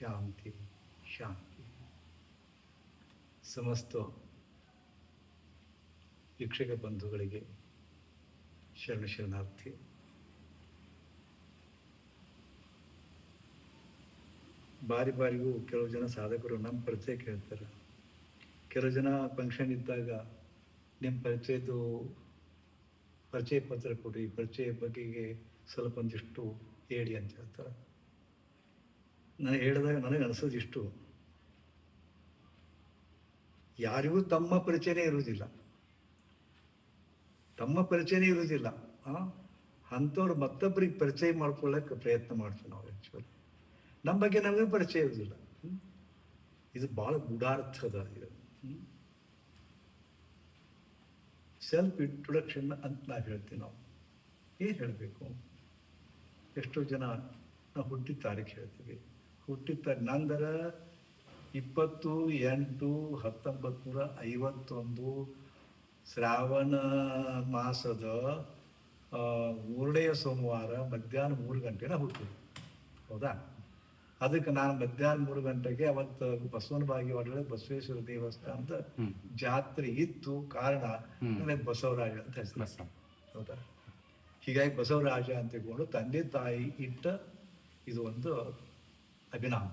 ಶಾಂತಿ ಶಾಂತಿ. ಸಮಸ್ತ ವೀಕ್ಷಕ ಬಂಧುಗಳಿಗೆ ಶರಣ ಶರಣಾರ್ಥಿ. ಬಾರಿ ಬಾರಿಗೂ ಕೆಲವು ಜನ ಸಾಧಕರು ನಮ್ಮ ಪರಿಚಯ ಕೇಳ್ತಾರೆ. ಕೆಲವು ಜನ ಫಂಕ್ಷನ್ ಇದ್ದಾಗ ನಿಮ್ಮ ಪರಿಚಯದ್ದು ಪರಿಚಯ ಪತ್ರ ಕೊಡಿ, ಪರಿಚಯ ಬಗೆಗೆ ಸ್ವಲ್ಪ ಒಂದಿಷ್ಟು ಹೇಳಿ ಅಂತ ಹೇಳ್ತಾರೆ. ನಾನು ಹೇಳಿದಾಗ ನನಗೆ ಅನಿಸೋದು ಇಷ್ಟು. ಯಾರಿಗೂ ತಮ್ಮ ಪರಿಚಯನೇ ಇರುವುದಿಲ್ಲ. ತಮ್ಮ ಪರಿಚಯನೇ ಇರುವುದಿಲ್ಲ? ಅಂಥವ್ರು ಮತ್ತೊಬ್ಬರಿಗೆ ಪರಿಚಯ ಮಾಡ್ಕೊಳ್ಳೋಕ್ಕೆ ಪ್ರಯತ್ನ ಮಾಡ್ತೀವಿ ನಾವು ಆ್ಯಕ್ಚುಲಿ ನಮ್ಮ ಬಗ್ಗೆ ನಮಗೆ ಪರಿಚಯ ಇರುವುದಿಲ್ಲ. ಇದು ಭಾಳ ಗೂಢಾರ್ಥದ ಇದು. ಸೆಲ್ಫ್ ಇಂಟ್ರೊಡಕ್ಷನ್ ಅಂತ ನಾವು ಹೇಳ್ತೀವಿ ನಾವು. ಏನು ಹೇಳಬೇಕು? ಎಷ್ಟೋ ಜನ ನಾವು ಹುಟ್ಟಿದ ತಾರೀಖು ಹೇಳ್ತೀವಿ. ಹುಟ್ಟಿದ ನಂತರ ಇಪ್ಪತ್ತು ಎಂಟು ಹತ್ತೊಂಬತ್ತು ನೂರ ಐವತ್ತೊಂದು ಶ್ರಾವಣ ಮಾಸದ ಮೂರನೆಯ ಸೋಮವಾರ ಮಧ್ಯಾಹ್ನ ಮೂರು ಗಂಟೆನ ಹುಟ್ಟಿದೆ. ಹೌದಾ? ಅದಕ್ಕೆ ನಾನು ಮಧ್ಯಾಹ್ನ ಮೂರು ಗಂಟೆಗೆ ಅವತ್ತು ಬಸವನ ಬಾಗಿ ಒಳ್ಳೆ ಬಸವೇಶ್ವರ ದೇವಸ್ಥಾನದ ಜಾತ್ರೆ ಇತ್ತು. ಕಾರಣ ನನಗೆ ಬಸವರಾಜ ಅಂತ ಹೆಸರು. ಹೌದಾ? ಹೀಗಾಗಿ ಬಸವರಾಜ ಅಂತ ಹೇಳ್ಕೊಂಡು ತಂದೆ ತಾಯಿ ಇಟ್ಟ ಇದು ಒಂದು ಅಭಿನಾಮ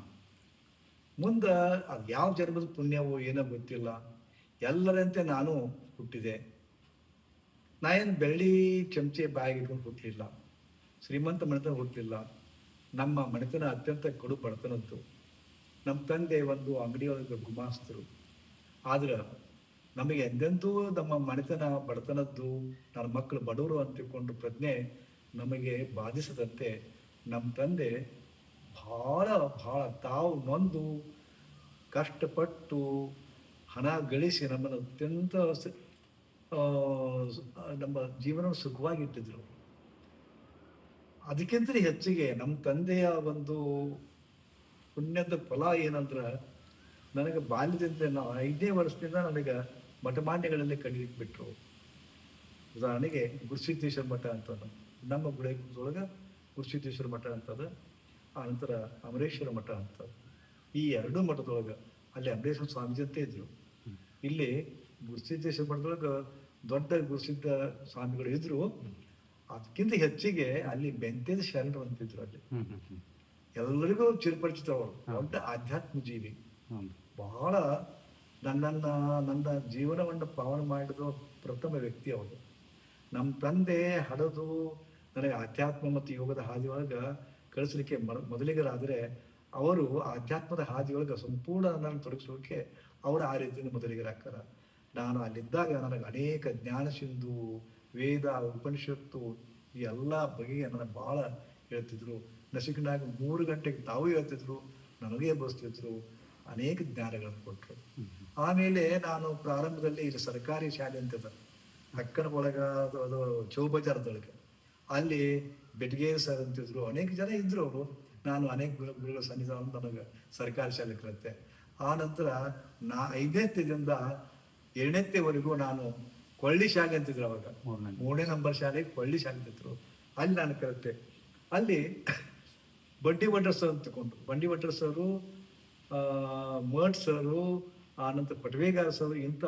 ಮುಂದೆ ಅದು ಯಾವ ಜನ್ಮದ ಪುಣ್ಯವೋ ಏನೋ ಗೊತ್ತಿಲ್ಲ. ಎಲ್ಲರಂತೆ ನಾನು ಹುಟ್ಟಿದೆ. ನಾ ಏನು ಬೆಳ್ಳಿ ಚಮಚೆ ಬಾಯಿಗೆ ಇಟ್ಕೊಂಡು ಹುಟ್ಟಲಿಲ್ಲ ಶ್ರೀಮಂತ ಮನೆತನ ಹುಟ್ಟಲಿಲ್ಲ ನಮ್ಮ ಮನೆತನ ಅತ್ಯಂತ ಕಡು ಬಡತನದ್ದು. ನಮ್ಮ ತಂದೆ ಒಂದು ಅಂಗಡಿಯೊಳಗೆ ಗುಮಾಸ್ತರು. ಆದ್ರೆ ನಮಗೆ ಎಂದೆಂದೂ ನಮ್ಮ ಮನೆತನ ಬಡತನದ್ದು ನನ್ನ ಮಕ್ಕಳು ಬಡವರು ಅಂತ ತಿಳ್ಕೊಂಡು ಪ್ರಜ್ಞೆ ನಮಗೆ ಬಾಧಿಸದಂತೆ ನಮ್ಮ ತಂದೆ ಭಾಳ ಭಾಳ ತಾವು ನೊಂದು, ಕಷ್ಟಪಟ್ಟು ಹಣ ಗಳಿಸಿ ನಮ್ಮನ್ನು ಅತ್ಯಂತ ನಮ್ಮ ಜೀವನ ಸುಖವಾಗಿಟ್ಟಿದ್ರು. ಅದಕ್ಕಿಂತ ಹೆಚ್ಚಿಗೆ ನಮ್ಮ ತಂದೆಯ ಒಂದು ಪುಣ್ಯದ ಫಲ ಏನಂದ್ರೆ ನನಗೆ ಬಾಲ್ಯದಿಂದ ನಾವು ಐದನೇ ವರ್ಷದಿಂದ ನನಗೆ ಮಠಮಾನ್ಯಗಳಲ್ಲಿ ಕಲಿಲಿಕ್ಕೆ ಬಿಟ್ಟರು ಉದಾಹರಣೆಗೆ ಗುರುಸಿದ್ದೇಶ್ವರ ಮಠ ಅಂತ ನಮ್ಮ ಗುಳೊಳಗೆ ಗುರುಸಿದ್ದೇಶ್ವರ ಮಠ ಅಂತದ ಆ ನಂತರ ಅಮರೇಶ್ವರ ಮಠ ಅಂತ. ಈ ಎರಡೂ ಮಠದೊಳಗೆ ಅಲ್ಲಿ ಅಮರೇಶ್ವರ ಸ್ವಾಮೀಜಿ ಅಂತ ಇದ್ರು. ಇಲ್ಲಿ ಗುರುಸಿದ್ದೇಶ್ವರ ಮಠದೊಳಗೆ ದೊಡ್ಡ ಗುರುಸಿದ್ಧ ಸ್ವಾಮಿಗಳು ಇದ್ರು. ಅದಕ್ಕಿಂತ ಹೆಚ್ಚಿಗೆ ಅಲ್ಲಿ ಬೆಂತೇದ ಶರಣರು ಅಂತಿದ್ರು ಅಲ್ಲಿ. ಎಲ್ಲರಿಗೂ ಚಿರಪರಿಚಿತ ಅವರು. ದೊಡ್ಡ ಆಧ್ಯಾತ್ಮ ಜೀವಿ. ಬಹಳ ನನ್ನನ್ನು ನನ್ನ ಜೀವನವನ್ನು ಪಾವನ ಮಾಡಿದ ಪ್ರಥಮ ವ್ಯಕ್ತಿ ಅವರು ನಮ್ಮ ತಂದೆ ಹಡದು ನನಗೆ ಆಧ್ಯಾತ್ಮ ಮತ್ತು ಯೋಗದ ಹಾದಿಯೊಳಗೆ ಕಳಿಸ್ಲಿಕ್ಕೆ ಮೊದಲಿಗರಾದರೆ ಅವರು ಆಧ್ಯಾತ್ಮದ ಹಾದಿಯೊಳಗೆ ಸಂಪೂರ್ಣ ನನ್ನ ತೊಡಗಿಸೋಕೆ ಅವರು ಆ ರೀತಿಯಿಂದ ಮೊದಲಿಗರಾಗ್ತಾರ. ನಾನು ಅಲ್ಲಿದ್ದಾಗ ನನಗೆ ಅನೇಕ ಜ್ಞಾನ ಸಿಂಧು, ವೇದ, ಉಪನಿಷತ್ತು ಈ ಎಲ್ಲ ಬಗೆಯ ನನಗೆ ಭಾಳ ಹೇಳ್ತಿದ್ರು. ನಸಿಕಿನಾಗ ಮೂರು ಗಂಟೆಗೆ ತಾವು ಹೇಳ್ತಿದ್ರು, ನನಗೇ ಬಸ್ತಿದ್ರು ಅನೇಕ ಜ್ಞಾನಗಳನ್ನು ಕೊಟ್ಟರು. ಆಮೇಲೆ ನಾನು ಪ್ರಾರಂಭದಲ್ಲಿ ಇಲ್ಲಿ ಸರ್ಕಾರಿ ಶಾಲೆ ಅಂತದ. ಅಕ್ಕನ ಒಳಗ ಅದು ಚೌಬಜಾರದೊಳಗೆ. ಅಲ್ಲಿ ಬೆಟ್ಗೆ ಸರ್ ಅಂತಿದ್ರು ಅನೇಕ ಜನ ಇದ್ದರು ಅವರು. ನಾನು ಅನೇಕ ಗುರು ಗುರುಗಳ ಸನ್ನಿಧಾನ ನನಗೆ ಸರ್ಕಾರಿ ಶಾಲೆ ಕಲಿತೆ. ಆ ನಂತರ ನಾ ಐದನೇತ್ಯದಿಂದ ಏಳನೇತ್ಯವರೆಗೂ ನಾನು ಕೊಳ್ಳಿ ಶಾಲೆ ಅಂತಿದ್ರು ಅವಾಗ. ಮೂರನೇ ನಂಬರ್. ಶಾಲೆ ಕೊಳ್ಳಿ ಶಾಲೆ ಅಂತಿದ್ರು ಅಲ್ಲಿ ನಾನು ಕಲಿತೆ. ಅಲ್ಲಿ ಬಂಡಿ ಭಟ್ರ ಸರ್ ಅಂತ ತಗೊಂಡು ಬಂಡಿ ಭಟ್ರ ಸರು ಮಠ್ ಸರು ಆನಂತರ ಪಟವೇಗಾರ ಸರು ಇಂಥ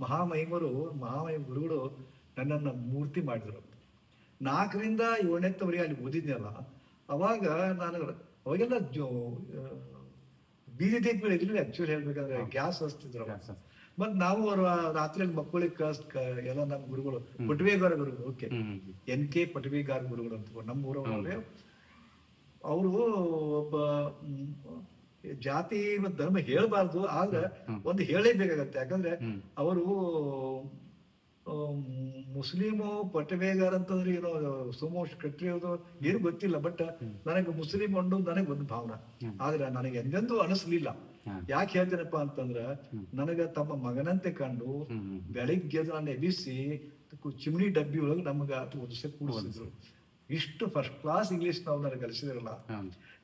ಮಹಾಮಹಿಮರು ಮಹಾಮಹಿಮ ಗುರುಗಳು ನನ್ನನ್ನು ಮೂರ್ತಿ ಮಾಡಿದ್ರು. ನಾಲ್ಕರಿಂದ ಏಳನೇತ್ತವರೆಗೆ ಅಲ್ಲಿ ಓದಿದ್ನಲ್ಲ ಅವಾಗ ನಾನು ಅವಾಗೆಲ್ಲ ಜೋ ಬೀದಿ ದೀಪ ಇರಲಿಲ್ಲ ಆ್ಯಕ್ಚುಲಿ ಹೇಳ್ಬೇಕಂದ್ರೆ ಗ್ಯಾಸ್ ಹಚ್ತಿದ್ರು ಹಚ್ತಿದ್ರು. ಮತ್ ನಾವು ಅವ್ರ ರಾತ್ರಿಯಲ್ಲಿ ಮಕ್ಕಳಿಗೆ ಕಸ್ ಎಲ್ಲ ನಮ್ಮ ಗುರುಗಳು ಪಟವೇಗಾರ ಗುರುಗಳು ಓಕೆ. ಎನ್ ಕೆ ಪಟವೇಗಾರ ಗುರುಗಳು ಅಂತ ನಮ್ಮ ಊರವರೇ ಅವರು ಒಬ್ಬ ಜಾತಿ ಮತ್ತು ಧರ್ಮ ಹೇಳಬಾರ್ದು ಆದ್ರೆ ಒಂದು ಹೇಳಲೇಬೇಕಾಗತ್ತೆ ಯಾಕಂದ್ರೆ. ಅವರು ಮುಸ್ಲಿಮು ಪಟವೇಗಾರ ಅಂತಂದ್ರೆ ಏನೋ ಸುಮೋ ಕಟ್ಟಿರೋದು ಏನು ಗೊತ್ತಿಲ್ಲ ಬಟ್ ನನಗೆ ಮುಸ್ಲಿಂ ಅಂಡು ನನಗೆ ಒಂದು ಭಾವನೆ. ಆದ್ರೆ ನನಗೆ ಎಂದೆಂದೂ ಅನಿಸ್ಲಿಲ್ಲ. ಯಾಕೆ ಹೇಳ್ತೇನಪ್ಪ ಅಂತಂದ್ರ ನನಗ ತಮ್ಮ ಮಗನಂತೆ ಕಂಡು ಬೆಳಿಗ್ಗೆ ನನ್ನ ನಾನು ಎಬ್ಬಿಸಿ ಚಿಮ್ನಿ ಡಬ್ಬಿ ಒಳಗೆ ನಮಗ ಓದಿಸಿ ಕೂಡಿಸಿದ್ರು. ಇಷ್ಟು ಫಸ್ಟ್ ಕ್ಲಾಸ್ ಇಂಗ್ಲಿಷ್ ನಾವು ನನಗೆ ಕಲಿಸಿದ್ರಲ್ಲ.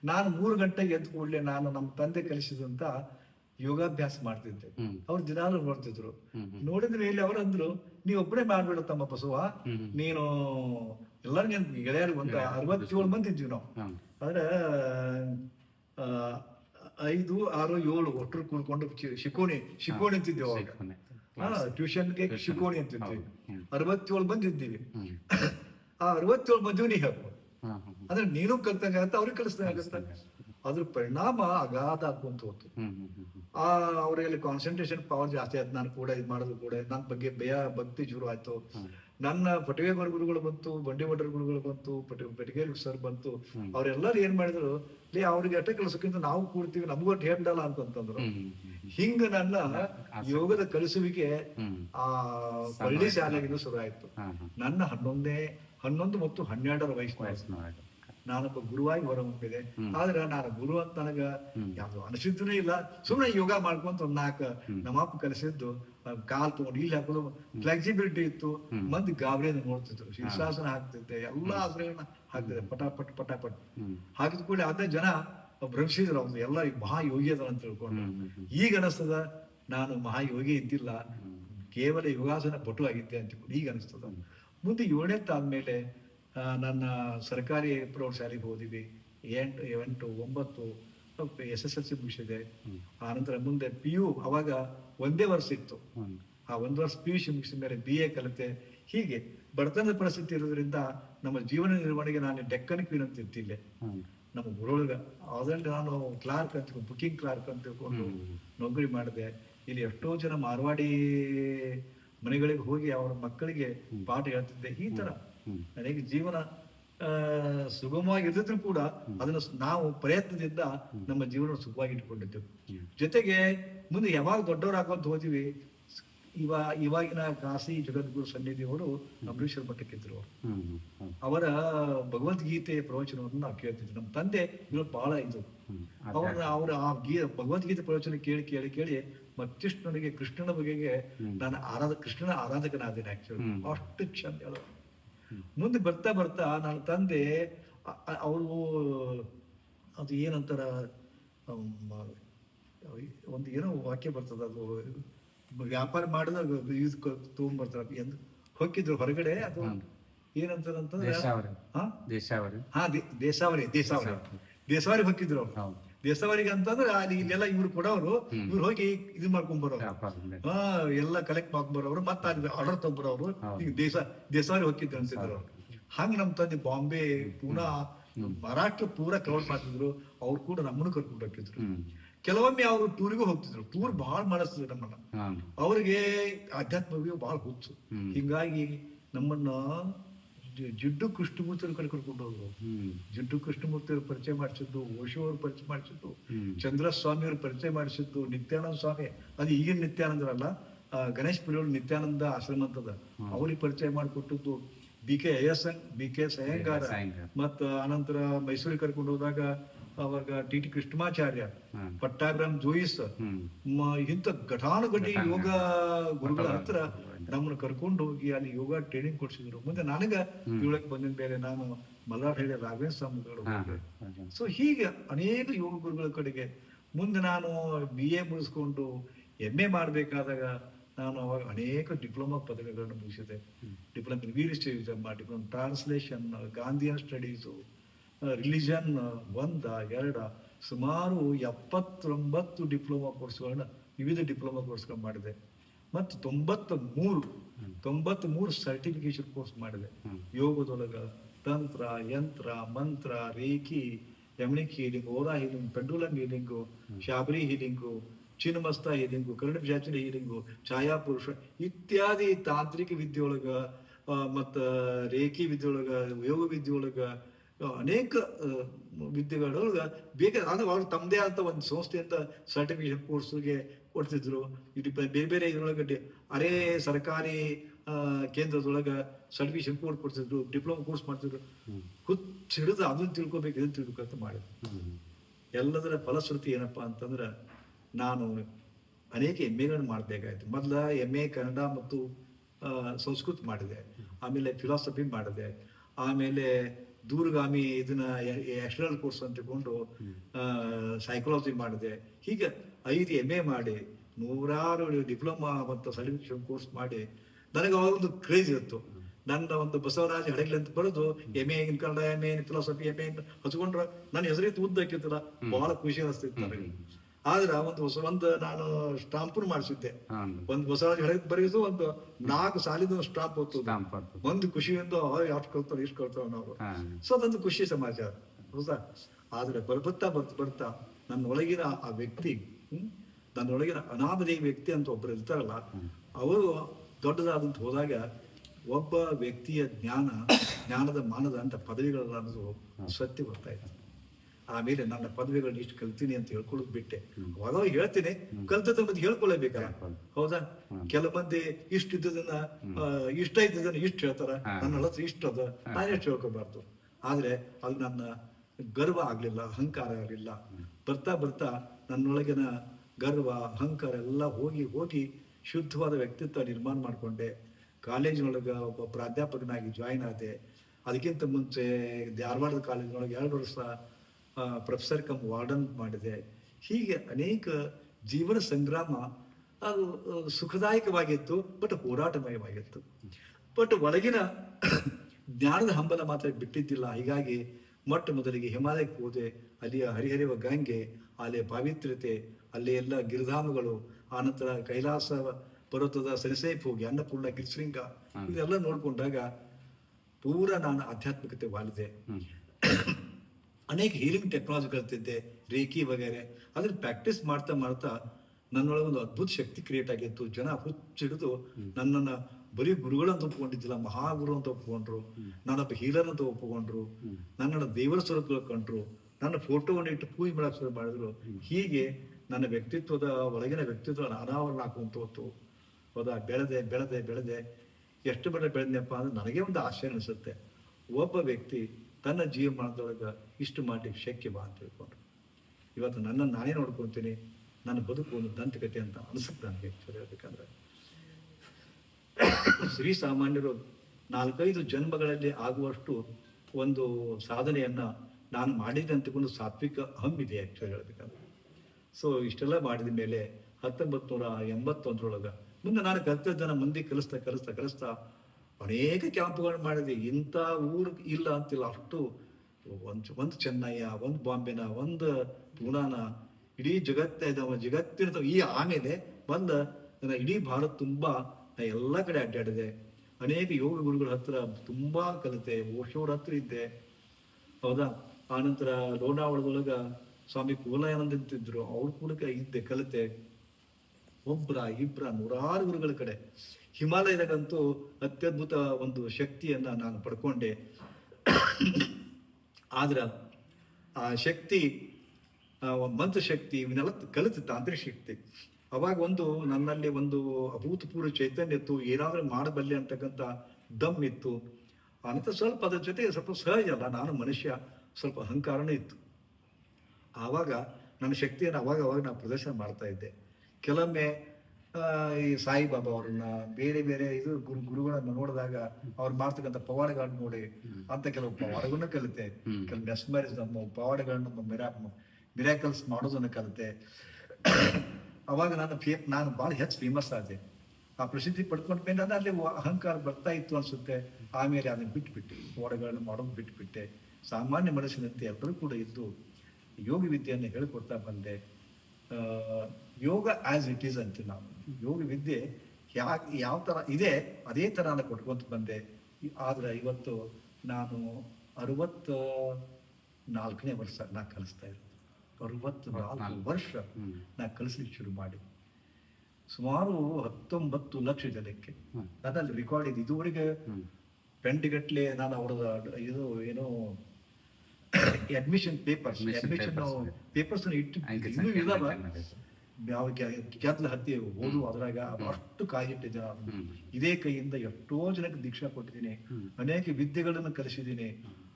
ನಾನು ಮೂರು ಗಂಟೆಗೆ ಎದ್ದು ಕೂಡಲೇ ನಾನು ನಮ್ಮ ತಂದೆ ಕಲಿಸಿದಂತ ಯೋಗಾಭ್ಯಾಸ ಮಾಡ್ತಿದ್ದೆ. ಅವ್ರು ದಿನಾಲು ನೋಡ್ತಿದ್ರು. ನೋಡಿದ ಮೇಲೆ ಅವ್ರು ಅಂದ್ರು ನೀ ಒಬ್ಬನೇ ಮಾಡ್ಬೇಡ ತಮ್ಮ ಬಸವ. ನೀನು ಎಲ್ಲರೂ ನೆನ್ ಗೆಳೆಯರು ಒಂದು ಅರವತ್ತೇಳು ಮಂದಿ ಇದ್ವಿ ನಾವು. ಆದ್ರೆ ಐದು ಆರು ಏಳು ಒಟ್ಟರು ಕೂಡ್ಕೊಂಡು ಶಿಕೋಣಿ ಶಿಕೋಣಿ ಅಂತಿದ್ದೆ ಅವಾಗ. ಹಾ ಟ್ಯೂಷನ್ಗೆ ಶಿಕೋಣಿ ಅಂತಿದ್ವಿ. ಅರವತ್ತೇಳು ಮಂದಿ ಇದ್ದೀವಿ. ಆ ಅರವತ್ತೇಳು ಮಂದಿ ನೀ ಹಾಕು ಹಾ, ಹಾ, ಹಾ. ಅಂದ್ರೆ ನೀನು ಕಲ್ತಂಗ ಅಂತ ಅವ್ರಿಗೆ ಕಲಿಸ್ದಂಗ ಅದ್ರ ಪರಿಣಾಮ ಅಗಾಧ ಆಗುವಂತ ಹ್ಮ್. ಆ ಅವರಲ್ಲಿ ಕಾನ್ಸಂಟ್ರೇಷನ್ ಪವರ್ ಜಾಸ್ತಿ ಆಯ್ತು ನಾನು ಕೂಡ ಇದು ಮಾಡೋದು ಕೂಡ ನನ್ನ ಬಗ್ಗೆ ಭಯ ಭಕ್ತಿ ಶುರು ಆಯ್ತು. ನನ್ನ ಪಟವೇಗರ ಗುರುಗಳು ಬಂತು ಬಂಡಿ ಭಟ್ರ ಗುರುಗಳು ಬಂತು ಪಟ ಪಟಿಗೆ ಸರ್ ಬಂತು ಅವ್ರೆಲ್ಲರೂ ಏನ್ ಮಾಡಿದ್ರು ಲೇ ಅವ್ರಿಗೆ ಅಟ್ಟ ಕೆಲಸಕ್ಕಿಂತ ನಾವು ಕೂಡ್ತೀವಿ ನಮಗೂ ಅಟ್ ಹೇಳ್ದಲ್ಲ ಅಂತಂತಂದ್ರು. ಹಿಂಗ ನನ್ನ ಯೋಗದ ಕಲಿಸುವಿಕೆ. ಆ ಪಳ್ಳಿ ಶಾಲೆಗಿಂದ ಶುರು ಆಯ್ತು. ನನ್ನ ಹನ್ನೊಂದೇ ಹನ್ನೊಂದು ಮತ್ತು ಹನ್ನೆರಡರ ವಯಸ್ಸಿನ ವಯಸ್ಸಿನೊಳಗೆ. ನಾನೊಬ್ಬ ಗುರುವಾಗಿ ಹೊರಹೊಮ್ಮಿದೆ ಹ್ಮ್. ಆದ್ರೆ ನಾನು ಗುರು ಅಂತ ನನಗ. ಯಾವ್ದು ಅನಿಸಿದ್ದನೇ ಇಲ್ಲ. ಸುಮ್ಮನೆ ಯೋಗ ಮಾಡ್ಕೊಂತ ಒಂದ್ ನಾಲ್ಕು. ನಮ್ಮಪ್ಪ ಕಲಿಸಿದ್ದು ಕಾಲ್ ತಗೊಂಡು ಇಲ್ಲಿ ಹಾಕೋದು ಫ್ಲೆಕ್ಸಿಬಿಲಿಟಿ ಇತ್ತು. ಮಂದ್ ಗಾಬರಿಯನ್ನು ನೋಡ್ತಿದ್ರು. ಶೀರ್ಷಾಸನ ಹಾಕ್ತಿದ್ದೆ ಎಲ್ಲಾ ಆಸನಗಳನ್ನ ಹಾಕ್ತಿದ್ದೆ ಪಟಾಪಟ್ ಪಟಾಪಟ್. ಹಾಕಿದ ಕೂಡ ಅದೇ ಜನ ಭ್ರಮಿಸಿದ್ರು ಅವ್ರು ಎಲ್ಲ ಈ ಮಹಾಯೋಗಿ ಅದ ಅಂತ ತಿಳ್ಕೊಂಡು. ಈಗ ಅನಿಸ್ತದ ನಾನು ಮಹಾಯೋಗಿ ಇದ್ದಿಲ್ಲ. ಕೇವಲ ಯೋಗಾಸನ ಪಟು ಆಗಿದ್ದೆ ಅಂತ ಈಗ ಅನಿಸ್ತದ. ಮುಂದೆ ಏಳನೇ ಆದ್ಮೇಲೆ ನನ್ನ ಸರ್ಕಾರಿ ಪ್ರೌಢಶಾಲೆಗೆ ಹೋದಿವಿ ಎಂಟು ಎಂಟು ಒಂಬತ್ತು ಎಸ್ ಎಸ್ ಎಲ್ ಸಿ ಮುಗಿಸಿದೆ. ಆ ಆನಂತರ ಮುಂದೆ ಪಿ ಯು ಅವಾಗ ಒಂದೇ ವರ್ಷ ಇತ್ತು. ಆ ಒಂದು ವರ್ಷ ಪಿ ಯು ಸಿ ಮುಗಿಸಿದ ಮೇಲೆ ಬಿ ಎ ಕಲಿತೆ. ಹೀಗೆ ಬಡತನದ ಪರಿಸ್ಥಿತಿ ಇರೋದ್ರಿಂದ ನಮ್ಮ ಜೀವನ ನಿರ್ವಹಣೆಗೆ ನಾನು ಡೆಕ್ಕನ್ ಕ್ವೀನ್ ಅಂತ ಇರ್ತಿಲ್ಲ. ನಮ್ಮ ಊರೊಳಗೆ ಅದರಲ್ಲಿ ನಾನು ಕ್ಲಾರ್ಕ್ ಅಂತ ಬುಕಿಂಗ್ ಕ್ಲಾರ್ಕ್ ಅಂತ ತಿಳ್ಕೊಂಡು. ನೌಕರಿ ಮಾಡಿದೆ. ಇಲ್ಲಿ ಎಷ್ಟೋ ಜನ ಮಾರ್ವಾಡಿ ಮನೆಗಳಿಗೆ ಹೋಗಿ ಅವರ ಮಕ್ಕಳಿಗೆ ಪಾಠ ಹೇಳ್ತಿದ್ದೆ. ಈ ತರ. ನನಗೆ ಜೀವನ ಆ, ಸುಗಮವಾಗಿ ಇರ್ತಿದ್ರು ಕೂಡ ಅದನ್ನು ನಾವು ಪ್ರಯತ್ನದಿಂದ ನಮ್ಮ ಜೀವನ ಸುಖವಾಗಿ ಇಟ್ಕೊಂಡಿದ್ದೆವು ಜೊತೆಗೆ ಮುಂದೆ ಯಾವಾಗ ದೊಡ್ಡವರು ಹಾಕೊಂತ ಹೋದಿವಿ ಇವ ಇವಾಗಿನ ಕಾಶಿ ಜಗದ್ಗುರು ಸನ್ನಿಧಿಯವರು ಅಂಬರೀಶ್ವರ ಮಠಕ್ಕಿದ್ರು ಅವರು. ಭಗವದ್ಗೀತೆ ಪ್ರವಚನವನ್ನು ನಾವು ಕೇಳ್ತಿದ್ವಿ. ನಮ್ಮ ತಂದೆ ಇವರು ಬಹಳ ಇದು. ಅವರ ಅವರ ಆ ಗೀ ಭಗವದ್ಗೀತೆ ಪ್ರವಚನ ಕೇಳಿ ಕೇಳಿ ಕೇಳಿ ಮತ್ತಿಷ್ಟು ನನಗೆ ಕೃಷ್ಣನ ಬಗೆಗೆ ನಾನು ಆರಾಧ ಕೃಷ್ಣನ ಆರಾಧಕನಾದೇನೆ ಆಕ್ಚುಲಿ. ಅಷ್ಟು ಚಂದ. ಮುಂದೆ ಬರ್ತಾ ಬರ್ತಾ ನನ್ನ ತಂದೆ ಅವರು ಅದು ಏನಂತಾರ ಒಂದು ಏನೋ ವಾಕ್ಯ ಬರ್ತದ ಅದು. ವ್ಯಾಪಾರ ಮಾಡಿದಾಗ ಯೂಸ್ ತೊಗೊಂಡ್ಬರ್ತಾರ. ಎಂದು ಹೊಕ್ಕಿದ್ರು ಹೊರಗಡೆ ಅದು. ಏನಂತಾರಂತಂದ್ರೆ ದೇಶಾವರಿ. ಹಾ? ದೇಶಾವರಿ. ಹಾ ದೇ- ದೇಸಾವರಿ ದೇಸಾವರಿ ದೇಸಾವರಿ ಹೊಕ್ಕಿದ್ರು ಅವ್ರು. ಹೌದು ದೇಸಾವರಿಗೆ ಅಂತಂದ್ರೆ ಅಲ್ಲಿ ಇಲ್ಲೆಲ್ಲ ಇವ್ರು ಕೊಡೋರು. ಇವ್ರು ಹೋಗಿ ಇದು ಮಾಡ್ಕೊಂಡ್ ಬರೋರು. ಹಾ ಎಲ್ಲ ಕಲೆಕ್ಟ್ ಮಾಡ್ಕೊಂಡ್ ಬರೋರು ಮತ್ತೆ ಅಲ್ಲಿ ಆರ್ಡರ್ ತಗೊಂಡ್ಬರೋರು. ಈಗ ದೇಶ ದೇಸಾವರಿ ಹೋಗ್ತಿದ್ರು ಅನ್ಸಿದ್ರು. ಹಂಗ ನಮ್ ತಂದೆ ಬಾಂಬೆ ಪೂನಾ ಮರಾಠ ಪೂರ ಕವರ್ ಮಾಡ್ತಿದ್ರು. ಅವ್ರು ಕೂಡ ನಮ್ಮನ್ನು ಕರ್ಕೊಂಡು ಹೋಗ್ತಿದ್ರು. ಕೆಲವೊಮ್ಮೆ ಅವರು ಟೂರಿಗೂ ಹೋಗ್ತಿದ್ರು. ಟೂರ್ ಬಹಳ ಮಾಡಿಸ್ತಿದ್ರು ನಮ್ಮನ್ನ. ಅವ್ರಿಗೆ ಆಧ್ಯಾತ್ಮಿಕ ಬಹಳ ಹುಚ್ಚು. ಹಿಂಗಾಗಿ ನಮ್ಮನ್ನ ಜಿಡ್ಡು ಕೃಷ್ಣಮೂರ್ತಿಯವ್ರ ಕಡೆ ಕರ್ಕೊಂಡು ಹೋದ್ರು ಜಿಡ್ಡು ಕೃಷ್ಣಮೂರ್ತಿಯವ್ರ ಪರಿಚಯ ಮಾಡಿಸಿದ್ದು ಓಶೋ ಅವ್ರ ಪರಿಚಯ ಮಾಡಿಸಿದ್ದು ಹ್ಮ್. ಚಂದ್ರಸ್ವಾಮಿ ಅವ್ರ ಪರಿಚಯ ಮಾಡಿಸಿದ್ದು ನಿತ್ಯಾನಂದ ಸ್ವಾಮಿ. ಅದು ಈಗಿನ ನಿತ್ಯಾನಂದರಲ್ಲ ಗಣೇಶ್ ಪುರಿಯವ್ರ ನಿತ್ಯಾನಂದ ಆಶ್ರಮ ಅಂತದ. ಅವ್ರಿಗೆ ಪರಿಚಯ ಮಾಡಿಕೊಟ್ಟದ್ದು B K S B K ಸಯಂಗಾರ. ಮತ್ತ ಅನಂತರ ಮೈಸೂರಿಗೆ ಕರ್ಕೊಂಡು ಹೋದಾಗ ಅವಾಗ ಟಿ ಟಿ ಕೃಷ್ಣಮಾಚಾರ್ಯ ಪಟ್ಟಾಗ್ರಾಮ್ ಜೋಯಿಸ್ ಇಂಥ ಘಟಾನುಘಟಿ ಘಟಾನು- ಯೋಗ ಗುರುಗಳ ಹತ್ರ ನಮ್ಮನ್ನು ಕರ್ಕೊಂಡು ಹೋಗಿ ಅಲ್ಲಿ ಯೋಗ ಟ್ರೈನಿಂಗ್ ಕೊಡ್ಸಿದ್ರು. ಮುಂದೆ ನನಗ ಇವಳಕ್ಕೆ ಬಂದಿದ ಮೇಲೆ ನಾನು ಮಲ್ಲಾರ್ ಹೇಳಿ ರಾಘವೇಂದ್ರ ಸ್ವಾಮಿಗಳು. ಸೊ ಹೀಗೆ ಅನೇಕ ಯೋಗ ಗುರುಗಳ ಕಡೆಗೆ ಮುಂದೆ ನಾನು ಬಿ ಎ ಮುಗಿಸ್ಕೊಂಡು ಎಂ ಎ ಮಾಡಬೇಕಾದಾಗ ನಾನು ಅವಾಗ ಅನೇಕ ಡಿಪ್ಲೊಮಾ ಪದವಿಗಳನ್ನು ಮುಗಿಸಿದೆ. Diploma in Veerashaivism diploma translation Gandhian studies religion ಒಂದ ಎರಡ ಸುಮಾರು ಎಪ್ಪತ್ತೊಂಬತ್ತು ಡಿಪ್ಲೊಮಾ ಕೋರ್ಸ್ಗಳನ್ನ ವಿವಿಧ ಡಿಪ್ಲೊಮಾ ಕೋರ್ಸ್ಗಳು ಮಾಡಿದೆ. ಮತ್ತು ತೊಂಬತ್ತ ಮೂರು ತೊಂಬತ್ತ್ ಮೂರು ಸರ್ಟಿಫಿಕೇಶನ್ ಕೋರ್ಸ್ ಮಾಡಿದೆ. ಯೋಗದೊಳಗ ತಂತ್ರ ಯಂತ್ರ ಮಂತ್ರ reiki ಯಮನಿಕ್ healing aura healing pendulum healing Shabari healing Chinnamasta healing ಕರಣ ಹೀಲಿಂಗ್ ಹೀಲಿಂಗು ಛಾಯಾಪುರುಷ ಇತ್ಯಾದಿ ತಾಂತ್ರಿಕ ವಿದ್ಯೆಯೊಳಗ ಮತ್ತು ಮತ್ತ ರೇಖಿ ವಿದ್ಯೆಯೊಳಗ ಯೋಗ ವಿದ್ಯೆಯೊಳಗ ಅನೇಕ ವಿದ್ಯೆಗಳೊಳಗೆ ವಿದ್ಯೆಗಳೊಳಗ ಬೇಕಾದ ಅಂದ್ರೆ ಅವ್ರು ತಮ್ಮದೇ ಆದಂಥ ಒಂದು ಸಂಸ್ಥೆಯಿಂದ ಸರ್ಟಿಫಿಕೇಶನ್ ಕೋರ್ಸ್ಗೆ ಕೊಡ್ತಿದ್ರು. ಇದು ಬೇರೆ ಬೇರೆ ಇದರೊಳಗಡೆ ಅರೆ ಸರ್ಕಾರಿ ಕೇಂದ್ರದೊಳಗೆ ಸರ್ಟಿಫಿಕೇಶನ್ ಕೋರ್ಸ್ ಕೊಡ್ತಿದ್ರು ಡಿಪ್ಲೊಮಾ ಕೋರ್ಸ್ ಮಾಡ್ತಿದ್ರು. ಹುಚ್ಚ ಹಿಡಿದು ಅದನ್ನು ತಿಳ್ಕೊಬೇಕು ಇದನ್ನ ತಿಳ್ಕೊತ ಮಾಡಿದ್ರು. ಎಲ್ಲದರ ಫಲಶ್ರುತಿ ಏನಪ್ಪ ಅಂತಂದ್ರೆ ನಾನು ಅನೇಕ ಎಂ ಎಗಳನ್ನು ಮಾಡಬೇಕಾಯ್ತು ಮೊದಲ ಎಂ ಎ ಕನ್ನಡ ಮತ್ತು ಸಂಸ್ಕೃತ ಮಾಡಿದೆ. ಆಮೇಲೆ ಫಿಲಾಸಫಿ ಮಾಡಿದೆ. ಆಮೇಲೆ ದೂರಗಾಮಿ ಇದನ್ನ ಎಕ್ಸ್ಟರ್ನಲ್ ಕೋರ್ಸ್ ಅಂತ ತಗೊಂಡು ಸೈಕಾಲಜಿ ಮಾಡಿದೆ. ಹೀಗೆ ಐದು ಎಂ ಎ ಮಾಡಿ ನೂರಾರು ಡಿಪ್ಲೊಮಾ ಮತ್ತು ಸರ್ಟಿಫಿಕೇಶನ್ ಕೋರ್ಸ್ ಮಾಡಿ ನನಗೆ ಅವಾಗ ಒಂದು ಕ್ರೇಜ್ ಇತ್ತು. ನನ್ನ ಒಂದು ಬಸವರಾಜ ಹಡಗಲಿ ಅಂತ ಬರೆದು M A in Kannada M A in philosophy M A ಹಚ್ಕೊಂಡ್ರ ನನ್ನ ಹೆಸರಿತ್ತು ಉದ್ದಕ್ಕಿತ್ತಲ್ಲ. ಬಹಳ ಖುಷಿ ಅನಿಸ್ತಿತ್ತು ನನಗೆ. ಆದ್ರೆ ಒಂದು ಹೊಸ ಒಂದು ನಾನು ಸ್ಟಾಂಪ್ ಮಾಡಿಸಿದ್ದೆ. ಒಂದು ಹೊಸ ಹಡಗ್ ಬರೆಯೋದು ಒಂದು ನಾಲ್ಕು ಸಾಲಿದ ಸ್ಟಾಂಪ್ ಹೊತ್ತು ಒಂದು ಖುಷಿಯಿಂದ ಅಷ್ಟು ಕಲ್ತಾರ ಇಷ್ಟು ಕಲ್ತಾವ ನಾವು. ಸೊ ಅದೊಂದು ಖುಷಿ ಸಮಾಜ ಹೌದಾ? ಆದ್ರೆ ಬರ್ಬತ್ತಾ ಬರ್ತಾ ಬರ್ತಾ ನನ್ನ ಒಳಗಿನ ಆ ವ್ಯಕ್ತಿ ನನ್ನೊಳಗಿನ ನನ್ನ ಒಳಗಿನ ಅನಾಮಧೇಯ ವ್ಯಕ್ತಿ ಅಂತ ಒಬ್ರು ಇರ್ತಾರಲ್ಲ ಅವರು ದೊಡ್ಡದಾದಂತ ಹೋದಾಗ ಒಬ್ಬ ವ್ಯಕ್ತಿಯ ಜ್ಞಾನ ಜ್ಞಾನದ ಮಾನದ ಅಂತ ಪದವಿಗಳಲ್ಲ ಅನ್ನೋದು ಸತ್ಯ ಗೊತ್ತಾಯ್ತು ಆಮೇಲೆ ನನ್ನ ಪದವಿಗಳನ್ನ ಇಷ್ಟು ಕಲ್ತೀನಿ ಅಂತ ಹೇಳ್ಕೊಳ್ಳೋದು ಬಿಟ್ಟೆ. ಅವಾಗ ಹೇಳ್ತೀನಿ. ಕಲ್ತದ ಮತ್ತೆ ಹೇಳ್ಕೊಳ್ಳೇಬೇಕಲ್ಲ ಹೌದಾ? ಕೆಲ ಮಂದಿ ಇಷ್ಟ ಇದ್ದದನ್ನ ಇಷ್ಟ ಇದ್ದದನ್ನ ಇಷ್ಟ ಹೇಳ್ತಾರ. ನನ್ನ ಹತ್ರ ಇಷ್ಟ ಅದ. ನಾನು ಎಷ್ಟು ಹೇಳ್ಕೊಬಾರ್ದು ಆದ್ರೆ ಅಲ್ಲಿ ನನ್ನ ಗರ್ವ ಆಗ್ಲಿಲ್ಲ ಅಹಂಕಾರ ಆಗಲಿಲ್ಲ. ಬರ್ತಾ ಬರ್ತಾ ನನ್ನೊಳಗಿನ ಗರ್ವ ಅಹಂಕಾರ ಎಲ್ಲ ಹೋಗಿ ಹೋಗಿ ಶುದ್ಧವಾದ ವ್ಯಕ್ತಿತ್ವ ನಿರ್ಮಾಣ ಮಾಡಿಕೊಂಡೆ. ಕಾಲೇಜಿನೊಳಗೆ ಒಬ್ಬ ಪ್ರಾಧ್ಯಾಪಕನಾಗಿ ಜಾಯಿನ್ ಆದೆ. ಅದಕ್ಕಿಂತ ಮುಂಚೆ ಧಾರವಾಡದ ಕಾಲೇಜಿನೊಳಗೆ ಎರಡು ವರ್ಷ ಪ್ರೊಫೆಸರ್ ಕಮ್ ವಾರ್ಡನ್ ಮಾಡಿದೆ. ಹೀಗೆ ಅನೇಕ ಜೀವನ ಸಂಗ್ರಾಮ ಅದು ಸುಖದಾಯಕವಾಗಿತ್ತು ಬಟ್ ಹೋರಾಟಮಯವಾಗಿತ್ತು. ಬಟ್ ಒಳಗಿನ ಜ್ಞಾನದ ಹಂಬಲ ಮಾತ್ರ ಬಿಟ್ಟಿದ್ದಿಲ್ಲ. ಹೀಗಾಗಿ ಮೊಟ್ಟ ಮೊದಲಿಗೆ ಹಿಮಾಲಯಕ್ಕೆ ಹೋದೆ. ಅಲ್ಲಿಯ ಹರಿಹರಿವ ಗಂಗೆ ಅಲ್ಲಿಯ ಪಾವಿತ್ರ್ಯತೆ ಅಲ್ಲಿ ಎಲ್ಲ ಗಿರಿಧಾಮಗಳು ಆನಂತರ ಕೈಲಾಸ ಪರ್ವತದ ಸರಿಸೇಪ್ ಹೋಗಿ ಅನ್ನಪೂರ್ಣ ಗಿರಿಶೃಂಗ ಇದೆಲ್ಲ ನೋಡ್ಕೊಂಡಾಗ ಪೂರ ನಾನು ಆಧ್ಯಾತ್ಮಿಕತೆ ವಾಲಿದೆ. ಅನೇಕ ಹೀಲಿಂಗ್ ಟೆಕ್ನಾಲಜಿ ಕಲ್ತಿದ್ದೆ ರೇಖಿ ವಗೇರೆ. ಅದ್ರ ಪ್ರಾಕ್ಟೀಸ್ ಮಾಡ್ತಾ ಮಾಡ್ತಾ ನನ್ನೊಳಗೆ ಒಂದು ಅದ್ಭುತ ಶಕ್ತಿ ಕ್ರಿಯೇಟ್ ಆಗಿತ್ತು. ಜನ ಹುಚ್ಚಿಡಿದು ನನ್ನನ್ನ ಬರೀ ಗುರುಗಳಂತ ಒಪ್ಕೊಂಡಿದ್ದಿಲ್ಲ ಮಹಾಗುರು ಅಂತ ಒಪ್ಕೊಂಡ್ರು. ನಾನೊಬ್ಬ ಹೀಲರ್ ಅಂತ ಒಪ್ಕೊಂಡ್ರು. ನನ್ನನ್ನು ದೇವರ ಸ್ವರೂಪ ಕಂಡ್ರು. ನನ್ನ ಫೋಟೋವನ್ನು ಇಟ್ಟು ಪೂಜೆ ಮಾಡಕ್ ಶುರು ಮಾಡಿದ್ರು. ಹೀಗೆ ನನ್ನ ವ್ಯಕ್ತಿತ್ವದ ಒಳಗಿನ ವ್ಯಕ್ತಿತ್ವ ಅನಾವರಣ ಹಾಕುವಂತ ಹೊತ್ತು ಹೌದಾ. ಬೆಳೆದೆ ಬೆಳೆದೆ ಬೆಳೆದೆ. ಎಷ್ಟು ಬೆಳೆ ಬೆಳೆದ್ನಪ್ಪ ಅಂದ್ರೆ ನನಗೆ ಒಂದು ಆಶ್ಚರ್ಯ ಅನಿಸುತ್ತೆ. ಒಬ್ಬ ವ್ಯಕ್ತಿ ತನ್ನ ಜೀವಮಾನದೊಳಗೆ ಇಷ್ಟು ಮಾಡಲಿಕ್ಕೆ ಶಕ್ಯವ ಅಂತ ತಿಳ್ಕೊಂಡ್ರು ಇವತ್ತು ನನ್ನನ್ನು ನಾನೇ ನೋಡ್ಕೊತೀನಿ, ನನ್ನ ಬದುಕು ಒಂದು ದಂತಕತೆ ಅಂತ ಅನಿಸುತ್ತೆ ನನಗೆ actually ಹೇಳ್ಬೇಕಂದ್ರೆ. ಶ್ರೀ ಸಾಮಾನ್ಯರು ನಾಲ್ಕೈದು ಜನ್ಮಗಳಲ್ಲಿ ಆಗುವಷ್ಟು ಒಂದು ಸಾಧನೆಯನ್ನು ನಾನು ಮಾಡಿದೆ ಅಂತಕೊಂಡು ಸಾತ್ವಿಕ ಹಮ್ಮಿದೆ ಆ್ಯಕ್ಚುಲಿ ಹೇಳ್ಬೇಕಂದ್ರೆ. ಸೊ ಇಷ್ಟೆಲ್ಲ ಮಾಡಿದ ಮೇಲೆ ಹತ್ತೊಂಬತ್ತು ನೂರ ಎಂಬತ್ತೊಂದರೊಳಗೆ, ಮುಂದೆ ನಾನು ಜನ ಮಂದಿ ಕಲಿಸ್ತಾ ಕಲಿಸ್ತಾ ಕಲಿಸ್ತಾ ಅನೇಕ ಕ್ಯಾಂಪ್ಗಳು ಮಾಡಿದೆ. ಇಂಥ ಊರು ಇಲ್ಲ ಅಂತಿಲ್ಲ. ಅಷ್ಟು ಒಂದು ಒಂದು ಚೆನ್ನೈಯ ಒಂದು ಬಾಂಬೆನ, ಒಂದು ಪೂನಾನ, ಇಡೀ ಜಗತ್ತ ಇದಾವ ಜಗತ್ತಿನ ಈ ಆಮೇಲೆ ಬಂದ ನನ್ನ ಇಡೀ ಭಾರತ ತುಂಬಾ ನಾ ಎಲ್ಲ ಕಡೆ ಅಡ್ಡಾಡಿದೆ. ಅನೇಕ ಯೋಗ ಗುರುಗಳ ಹತ್ರ ತುಂಬಾ ಕಲಿತೆ. ಓಶೋರ ಹತ್ರ ಇದ್ದೆ. ಹೌದಾ? ಆನಂತರ ಲೋನಾವಳದೊಳಗ ಸ್ವಾಮಿ ಕೂಲಾನಂದ ಅಂತಿದ್ರು ಅವ್ರ ಕೂಡ ಇದ್ದೆ, ಕಲಿತೆ. ಒಬ್ಬರ ಇಬ್ರ ನೂರಾರು ಗುರುಗಳ ಕಡೆ. ಹಿಮಾಲಯದಾಗಂತೂ ಅತ್ಯದ್ಭುತ ಒಂದು ಶಕ್ತಿಯನ್ನು ನಾನು ಪಡ್ಕೊಂಡೆ. ಆದ್ರೆ ಆ ಶಕ್ತಿ ಮಂತ್ರ ಶಕ್ತಿ ಇವನ್ನೆಲ್ಲ ಕಲಿತು ತಾಂತ್ರಿಕ ಶಕ್ತಿ. ಅವಾಗ ಒಂದು ನನ್ನಲ್ಲಿ ಒಂದು ಅಭೂತಪೂರ್ವ ಚೈತನ್ಯ ಇತ್ತು, ಏನಾದರೂ ಮಾಡಬಲ್ಲೆ ಅಂತಕ್ಕಂಥ ದಮ್ ಇತ್ತು. ಅನಂತರ ಸ್ವಲ್ಪ ಅದರ ಜೊತೆ ಸ್ವಲ್ಪ ಸಹಜ ಅಲ್ಲ, ನಾನು ಮನುಷ್ಯ, ಸ್ವಲ್ಪ ಅಹಂಕಾರನೇ ಇತ್ತು. ಆವಾಗ ನನ್ನ ಶಕ್ತಿಯನ್ನು ಅವಾಗ ಅವಾಗ ನಾನು ಪ್ರದರ್ಶನ ಮಾಡ್ತಾ ಇದ್ದೆ. ಕೆಲವೊಮ್ಮೆ ಈ ಸಾಯಿಬಾಬಾ ಅವ್ರನ್ನ ಬೇರೆ ಬೇರೆ ಇದು ಗುರು ಗುರುಗಳನ್ನ ನೋಡಿದಾಗ ಅವ್ರು ಮಾಡ್ತಕ್ಕಂಥ ಪವಾಡಗಳನ್ನ ನೋಡಿ ಅಂತ ಕೆಲವು ಪವಾಡಗಳನ್ನ ಕಲಿತೆ. ಕೆಲವು ಮೆಸ್ಮರಿಸ್ ನಮ್ಮ ಪವಾಡಗಳನ್ನ ಮಿರಾ ಮಿರಾಕಲ್ಸ್ ಮಾಡೋದನ್ನ ಕಲಿತೆ. ಅವಾಗ ನಾನು ಫೇ ನಾನು ಭಾಳ ಹೆಚ್ಚು ಫೇಮಸ್ ಆದೆ. ಆ ಪ್ರಸಿದ್ಧಿ ಪಡ್ಕೊಂಡ ಮೇಲೆ ನಾನು ಅಲ್ಲಿ ಅಹಂಕಾರ ಬರ್ತಾ ಇತ್ತು ಅನ್ಸುತ್ತೆ. ಆಮೇಲೆ ಅದನ್ನ ಬಿಟ್ಬಿಟ್ಟೆ. ಪವಾಡಗಳನ್ನ ಮಾಡೋದು ಬಿಟ್ಬಿಟ್ಟೆ. ಸಾಮಾನ್ಯ ಮನಸ್ಸಿನಂತೆ ಎಲ್ಲರೂ ಕೂಡ ಇದ್ದು ಯೋಗ ವಿದ್ಯೆಯನ್ನು ಹೇಳಿಕೊಡ್ತಾ ಬಂದೆ. ಆ, ಯೋಗ ಆಸ್ ಇಟ್ ಈಸ್ ಅಂತೀವಿ ನಾವು. ಯೋಗ ವಿದ್ಯೆ ಯಾ ಯಾವ ಥರ ಇದೆ ಅದೇ ಥರ ನಾನು ಕೊಟ್ಕೊಂತ ಬಂದೆ. ಆದರೆ ಇವತ್ತು ನಾನು ಅರವತ್ತ ನಾಲ್ಕನೇ ವರ್ಷ ನಾ ಕಲಿಸ್ತಾ ಇರೋದು. ಅರವತ್ತು ನಾಲ್ಕು ವರ್ಷ ನಾ ಕಲಿಸ್ಲಿಕ್ಕೆ ಶುರು ಮಾಡಿ. ಸುಮಾರು ಹತ್ತೊಂಬತ್ತು ಲಕ್ಷ ಜನಕ್ಕೆ ನನ್ನಲ್ಲಿ ರೆಕಾರ್ಡ್ ಇದೆ. ಇದುವರೆಗೆ ಪೆಂಡಿಗಟ್ಲೆ ನಾನು ಅವ್ರದ ಇದು ಏನೋ ಅಡ್ಮಿಷನ್ ಪೇಪರ್ಸ್ ಅಡ್ಮಿಷನ್. ಪೇಪರ್ಸ್ ಇಟ್ಟು ಇನ್ನೂ ಇದಾವ. ಯಾವ ಕೆದ್ಲ ಹತ್ತಿ ಓದು ಅದ್ರಾಗ ಅಷ್ಟು ಕಾಯಿಟ್ಟಿದ್ದೆ ನಾನು. ಇದೇ ಕೈಯಿಂದ ಎಷ್ಟೋ ಜನಕ್ಕೆ ದೀಕ್ಷಾ ಕೊಟ್ಟಿದ್ದೀನಿ. ಅನೇಕ ವಿದ್ಯೆಗಳನ್ನು ಕಲಿಸಿದ್ದೀನಿ.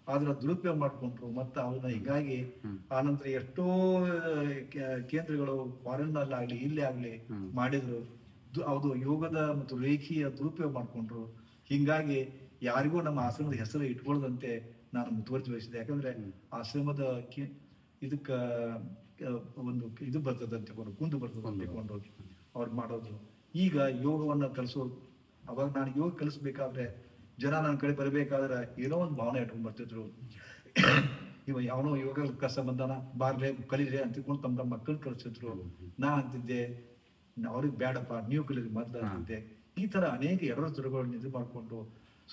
ಆದ್ರೆ ದುರುಪಯೋಗ ಮಾಡ್ಕೊಂಡ್ರು. ಮತ್ತೆ ಅವನ್ನ ಹೀಗಾಗಿ ಆನಂತರ ಎಷ್ಟೋ ಕೇಂದ್ರಗಳು ಫಾರಿನ್ ಆಗ್ಲಿ ಇಲ್ಲೇ ಆಗ್ಲಿ ಮಾಡಿದ್ರು. ಅದು ಯೋಗದ ಮತ್ತು ರೇಖೀಯ ದುರುಪಯೋಗ ಮಾಡ್ಕೊಂಡ್ರು. ಹಿಂಗಾಗಿ ಯಾರಿಗೂ ನಮ್ಮ ಆಶ್ರಮದ ಹೆಸರು ಇಟ್ಕೊಳ್ಳದಂತೆ ನಾನು ಮುತುವರ್ಜಿ ವಹಿಸಿದೆ ಯಾಕಂದ್ರೆ ಆಶ್ರಮದ ಇದಕ್ಕೆ ಒಂದು ಇದು ಬರ್ತದಂತೆ ಒಂದು ಕುಂದು ಬರ್ತದಂತೆ ತಿಳ್ಕೊಂಡು ಅವ್ರು ಮಾಡೋದು. ಈಗ ಯೋಗವನ್ನು ಕಲಿಸೋರು ಅವಾಗ ನಾನು ಯೋಗ ಕಲಿಸ್ಬೇಕಾದ್ರೆ ಜನ ನನ್ನ ಕಡೆ ಬರಬೇಕಾದ್ರೆ ಏನೋ ಒಂದು ಭಾವನೆ ಇಟ್ಕೊಂಡು ಬರ್ತಿದ್ರು. ಇವ ಯಾವನೋ ಯೋಗ ಕಸ ಬಂದಾನ ಬಾರ್ಲೆ ಕಲೀರಿ ಅಂತ ತಿಳ್ಕೊಂಡು ತಮ್ಮ ತಮ್ಮ ಮಕ್ಕಳು ಕಲಿಸಿದ್ರು. ನಾ ಅಂತಿದ್ದೆ ಅವ್ರಿಗೆ ಬೇಡಪ್ಪ ನೀವು ಕಲೀರಿ ಮೊದ್ಲು ಅಂತಿದ್ದೆ. ಈ ತರ ಅನೇಕ ಎರಡು ತಿರುಗಳು ಇದು ಮಾಡಿಕೊಂಡು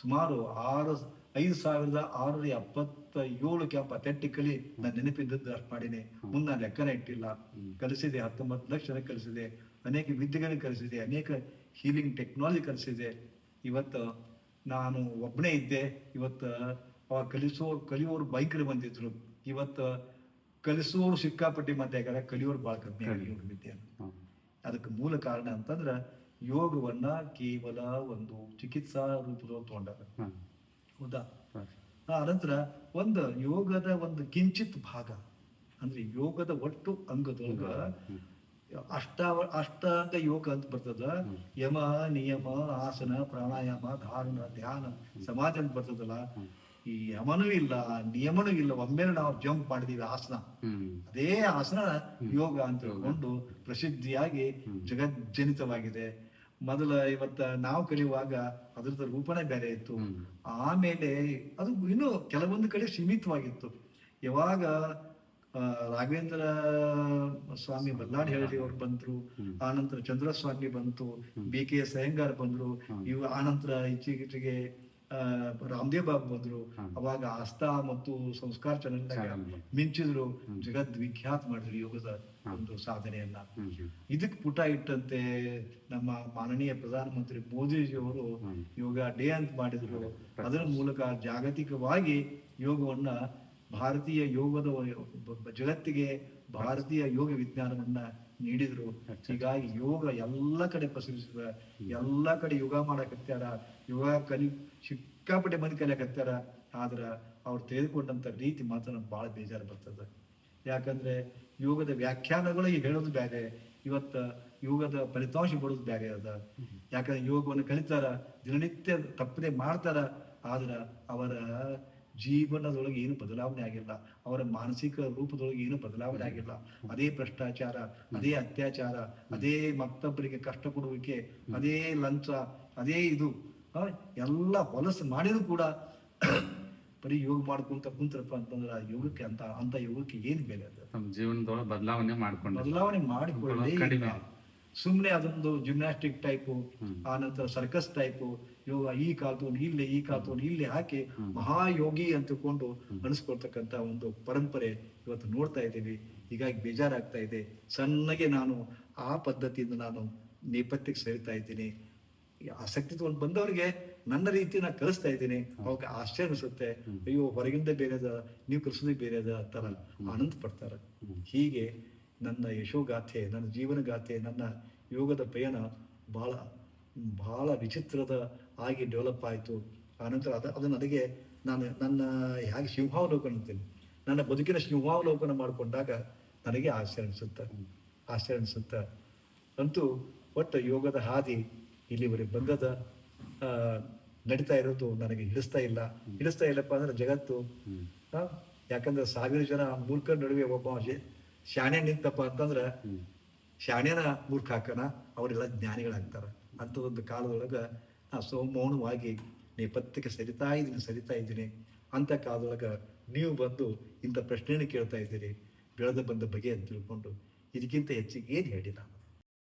ಸುಮಾರು ಆರು ಐದು ಸಾವಿರದ ಆರುನೂರ ಎಪ್ಪತ್ತ ಏಳು ಕ್ಯಾಂಪ್ ಅಥೆಂಟಿಕಲಿ ನಾನು ನೆನಪಿದ್ದದ್ದು ಅಷ್ಟು ಮಾಡೀನಿ ಮುಂದೆ ನಾನು ಲೆಕ್ಕನೇ ಇಟ್ಟಿಲ್ಲ. ಕಲಿಸಿದೆ ಹತ್ತೊಂಬತ್ತು ಲಕ್ಷ ಜನ ಕಲಿಸಿದೆ ಅನೇಕ ವಿದ್ಯೆಗಳನ್ನ ಕಲಿಸಿದೆ ಅನೇಕ ಹೀಲಿಂಗ್ ಟೆಕ್ನಾಲಜಿ ಕಲಿಸಿದೆ. ಇವತ್ತು ನಾನು ಒಬ್ಬನೇ ಇದ್ದೆ. ಇವತ್ತು ಅವಾಗ ಕಲಿಸೋ ಕಲಿಯೋರು ಬೈಕರು ಬಂದಿದ್ರು. ಇವತ್ತು ಕಲಿಸೋರು ಸಿಕ್ಕಾಪಟ್ಟಿ ಮತ್ತೆ ಯಾಕಂದ್ರೆ ಕಲಿಯೋರು ಭಾಳ ಕಮ್ಮಿ ಆಗಿ ಯೋಗ ವಿದ್ಯೆಯನ್ನು ಅದಕ್ಕೆ ಮೂಲ ಕಾರಣ ಅಂತಂದ್ರೆ ಯೋಗವನ್ನ ಕೇವಲ ಒಂದು ಚಿಕಿತ್ಸಾ ರೂಪದವ್ರು ತಗೊಂಡಾರ. ಹೌದಾ. ಆನಂತರ ಒಂದು ಯೋಗದ ಒಂದು ಕಿಂಚಿತ್ ಭಾಗ ಅಂದ್ರೆ ಯೋಗದ ಒಟ್ಟು ಅಂಗದೊಳಗ ಅಷ್ಟ ಅಷ್ಟಾವ ಅಷ್ಟಾಂಗ ಯೋಗ ಅಂತ ಬರ್ತದ. ಯಮ ನಿಯಮ ಆಸನ ಪ್ರಾಣಾಯಾಮ ಧಾರಣ ಧ್ಯಾನ ಸಮಾಧಿ ಅಂತ ಬರ್ತದಲ್ಲ. ಈ ಯಮನೂ ಇಲ್ಲ ನಿಯಮನೂ ಇಲ್ಲ. ಒಮ್ಮೆಲೆ ನಾವು ಜಂಪ್ ಮಾಡಿದೀವಿ ಆಸನ. ಅದೇ ಆಸನ ಯೋಗ ಅಂತ ಹೇಳ್ಕೊಂಡು ಪ್ರಸಿದ್ಧಿಯಾಗಿ ಜಗಜ್ಜನಿತವಾಗಿದೆ. ಮೊದಲ ಇವತ್ತ ನಾವು ಕಲಿಯುವಾಗ ಅದ್ರದ್ದು ರೂಪನೇ ಬೇರೆ ಇತ್ತು. ಆಮೇಲೆ ಅದು ಇನ್ನು ಕೆಲವೊಂದು ಕಡೆ ಸೀಮಿತವಾಗಿತ್ತು. ಯಾವಾಗ ರಾಘವೇಂದ್ರ ಸ್ವಾಮಿ ಬಲ್ಲಾಡ್ ಹೇಳಿ ಅವ್ರು ಬಂದ್ರು ಆನಂತರ ಚಂದ್ರಸ್ವಾಮಿ ಬಂತು ಬಿ ಕೆ ಎಸ್ ಅಯ್ಯಂಗಾರ್ ಬಂದ್ರು ಇವು ಆನಂತರ ಇತ್ತೀಚೆಗೆ ಆ, ರಾಮದೇವ್ ಬಾಬು ಬಂದ್ರು. ಅವಾಗ ಆಸ್ಥಾ ಮತ್ತು ಸಂಸ್ಕಾರ ಬಂತು. ಮಿಂಚಿದ್ರು. ಜಗದ್ ವಿಖ್ಯಾತ ಮಾಡಿದ್ರು ಯೋಗದ ಒಂದು ಸಾಧನೆಯನ್ನ. ಇದಕ್ಕೆ ಪುಟ ಇಟ್ಟಂತೆ ನಮ್ಮ ಮಾನನೀಯ ಪ್ರಧಾನಮಂತ್ರಿ ಮೋದಿಜಿಯವರು ಯೋಗ ಡೇ ಅಂತ ಮಾಡಿದ್ರು. ಅದರ ಮೂಲಕ ಜಾಗತಿಕವಾಗಿ ಯೋಗವನ್ನ ಭಾರತೀಯ ಯೋಗದ ಜಗತ್ತಿಗೆ ಭಾರತೀಯ ಯೋಗ ವಿಜ್ಞಾನವನ್ನ ನೀಡಿದ್ರು. ಹೀಗಾಗಿ ಯೋಗ ಎಲ್ಲ ಕಡೆ ಪಸರಿಸಿದ ಎಲ್ಲ ಕಡೆ ಯೋಗ ಮಾಡಕತ್ಯಾರ. ಯೋಗ ಕಲಿ ಸಿಕ್ಕಾಪಟ್ಟೆ ಮಂದಿ ಹತ್ತಾರ ಆದ್ರ ಅವ್ರು ತೆಗೆದುಕೊಂಡಂಥ ರೀತಿ ಮಾತ್ರ ನಮ್ಗೆ ಬಹಳ ಬೇಜಾರು ಬರ್ತದೆ. ಯಾಕಂದ್ರೆ ಯೋಗದ ವ್ಯಾಖ್ಯಾನಗಳು ಈಗ ಹೇಳೋದು ಬೇರೆ ಇವತ್ತು ಯೋಗದ ಫಲಿತಾಂಶ ಬಿಡೋದು ಬೇರೆ ಅದ. ಯಾಕಂದ್ರೆ ಯೋಗವನ್ನು ಕಲಿತಾರ, ದಿನನಿತ್ಯ ತಪ್ಪದೆ ಮಾಡ್ತಾರ, ಆದ್ರ ಅವರ ಜೀವನದೊಳಗೆ ಏನು ಬದಲಾವಣೆ ಆಗಿಲ್ಲ. ಅವರ ಮಾನಸಿಕ ರೂಪದೊಳಗೆ ಏನು ಬದಲಾವಣೆ ಆಗಿಲ್ಲ. ಅದೇ ಭ್ರಷ್ಟಾಚಾರ, ಅದೇ ಅತ್ಯಾಚಾರ, ಅದೇ ಮತ್ತೊಬ್ಬರಿಗೆ ಕಷ್ಟ ಕೊಡುವಿಕೆ, ಅದೇ ಲಂಚ, ಅದೇ ಇದು. ಎಲ್ಲ ಹೊಲಸು ಮಾಡಿದ್ರು ಕೂಡ ಬರೀ ಯೋಗ ಮಾಡ್ಕೊಂತ ಕುಂತ್ರಪ್ಪ ಅಂತಂದ್ರ ಯೋಗಕ್ಕೆ ಅಂತ ಅಂತ ಯೋಗಕ್ಕೆ ಏನ್ ಬೆಲೆ ಅದು? ನಮ್ಮ ಜೀವನದೊಳಗೆ ಬದಲಾವಣೆ ಮಾಡ್ಕೊಂಡು ಬದಲಾವಣೆ ಮಾಡಿಕೊಳ್ಳಿ. ಸುಮ್ಮನೆ ಅದೊಂದು ಜಿಮ್ನಾಸ್ಟಿಕ್ ಟೈಪು ಆ ನಂತರ ಸರ್ಕಸ್ ಟೈಪು ಯೋಗ ಈ ಕಾತು ಇಲ್ಲಿ ಈ ಕಾತು ಇಲ್ಲಿ ಹಾಕಿ ಮಹಾಯೋಗಿ ಅಂತ ತಿಳ್ಕೊಂಡು ಅನಿಸ್ಕೊಳ್ತಕ್ಕಂತ ಒಂದು ಪರಂಪರೆ ಇವತ್ತು ನೋಡ್ತಾ ಇದ್ದೀವಿ. ಹೀಗಾಗಿ ಬೇಜಾರಾಗ್ತಾ ಇದೆ. ಸಣ್ಣಗೆ ನಾನು ಆ ಪದ್ಧತಿಯಿಂದ ನಾನು ನೇಪಥ್ಯಕ್ಕೆ ಸೇರ್ತಾ ಇದ್ದೀನಿ. ಆಸಕ್ತಿ ತಗೊಂಡು ಬಂದವರಿಗೆ ನನ್ನ ರೀತಿ ನಾನು ಕಲಿಸ್ತಾ ಇದ್ದೀನಿ ಅವಾಗ ಆಶ್ಚರ್ಯ ಅನಿಸುತ್ತೆ. ಅಯ್ಯೋ ಹೊರಗಿಂದ ಬೇರೆ ಅದ ನೀವು ಕಲಿಸೋದೇ ಬೇರೆ ಅದ ಥರ ಆನಂದ ಪಡ್ತಾರೆ. ಹೀಗೆ ನನ್ನ ಯಶೋಗಾಥೆ ನನ್ನ ಜೀವನಗಾಥೆ ನನ್ನ ಯೋಗದ ಪಯಣ ಬಹಳ ಬಹಳ ವಿಚಿತ್ರದ ಆಗಿ ಡೆವಲಪ್ ಆಯಿತು. ಆನಂತರ ಅದು ಅದು ನನಗೆ ನಾನು ನನ್ನ ಹೇಗೆ ಸಿಂಹಾವಲೋಕನ ಅಂತೀನಿ. ನನ್ನ ಬದುಕಿನ ಸಿಂಹಾವಲೋಕನ ಮಾಡಿಕೊಂಡಾಗ ನನಗೆ ಆಶ್ಚರ್ಯ ಅನಿಸುತ್ತೆ. ಆಶ್ಚರ್ಯ ಅನಿಸುತ್ತೆ. ಅಂತೂ ಒಟ್ಟು ಯೋಗದ ಹಾದಿ ಇಲ್ಲಿವರೆಗೆ ಬಂದದ ನಡೀತಾ ಇರೋದು ನನಗೆ ಹಿಡಿಸ್ತಾ ಇಲ್ಲ. ಹಿಡಿಸ್ತಾ ಇಲ್ಲಪ್ಪ ಅಂದ್ರೆ ಜಗತ್ತು. ಯಾಕಂದ್ರೆ ಸಾವಿರ ಜನ ಮೂರ್ಖರ ನಡುವೆ ಒಬ್ಬ ಶಾಣೆ ನಿಂತಪ್ಪ ಅಂತಂದ್ರೆ ಶಾಣ್ಯನ ಮೂರ್ಖ ಹಾಕನ ಅವರೆಲ್ಲ ಜ್ಞಾನಿಗಳಾಗ್ತಾರ. ಅಂತ ಒಂದು ಕಾಲದೊಳಗೆ ನಾ ಸೋಮೌನವಾಗಿ ನೇಪಥ್ಯಕ್ಕೆ ಸರಿತಾ ಇದ್ದೀನಿ ಸರಿತಾ ಇದ್ದೀನಿ ಅಂತ ಕಾಲದೊಳಗೆ ನೀವು ಬಂದು ಇಂಥ ಪ್ರಶ್ನೆಯನ್ನು ಕೇಳ್ತಾ ಇದ್ದೀರಿ. ಬೆಳೆದು ಬಂದ ಬಗೆ ಅಂತ ತಿಳ್ಕೊಂಡು ಇದಕ್ಕಿಂತ ಹೆಚ್ಚಿಗೆ ಏನು ಹೇಳಿ ನಾನು?